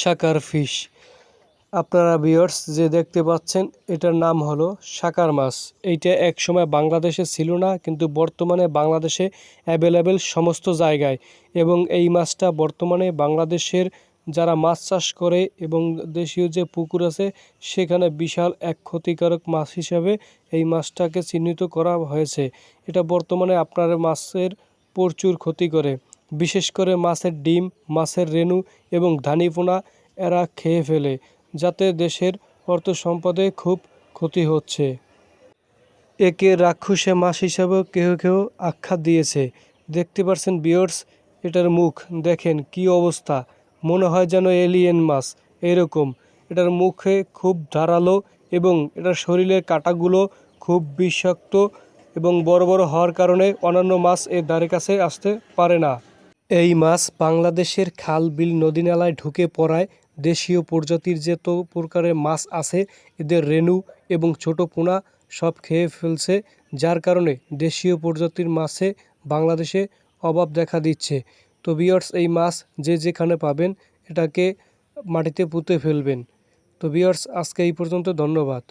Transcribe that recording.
শাকার fish. আপনারা viewers যে দেখতে পাচ্ছেন, এটার নাম হলো শাকার মাছ। এইটা এক সময় বাংলাদেশে ছিল না, কিন্তু বর্তমানে বাংলাদেশে অ্যাভেলেবেল সমস্ত জায়গায়। এবং এই মাছটা বর্তমানে বাংলাদেশের যারা মাছ চাষ করে এবং দেশীয় যে পুকুর আছে, সেখানে বিশাল এক ক্ষতিকারক মাছ হিসাবে এই মাছটাকে চিহ্নিত করা হয়েছে। এটা বর্তমানে আপনার মাছের প্রচুর ক্ষতি করে। বিশেষ করে মাছের ডিম, মাছের রেণু এবং ধানিপোনা এরা খেয়ে ফেলে, যাতে দেশের অর্থ সম্পদে খুব ক্ষতি হচ্ছে। একে রাক্ষসে মাছ হিসাবেও কেউ কেউ আখ্যা দিয়েছে। দেখতে পাচ্ছেন বিয়র্স এটার মুখ, দেখেন কি অবস্থা। মনে হয় যেন এলিয়েন মাছ, এরকম। এটার মুখে খুব ধারালো এবং এটার শরীরের কাঁটাগুলো খুব বিষাক্ত এবং বড় বড় হওয়ার কারণে অন্যান্য মাছ এর ধারে কাছে আসতে পারে না। এই মাছ বাংলাদেশের খাল, বিল, নদী নালায় ঢুকে পড়ায় দেশীয় প্রজাতির যে তো প্রকারের মাছ আছে, এদের রেণু এবং ছোট পোনা সব খেয়ে ফেলছে, যার কারণে দেশীয় প্রজাতির মাছে বাংলাদেশে অভাব দেখা দিচ্ছে। তো বিয়ার্স এই মাছ যে যেখানে পাবেন, এটাকে মাটিতে পুঁতে ফেলবেন। তো বিয়ার্স আজকে এই পর্যন্ত ধন্যবাদ।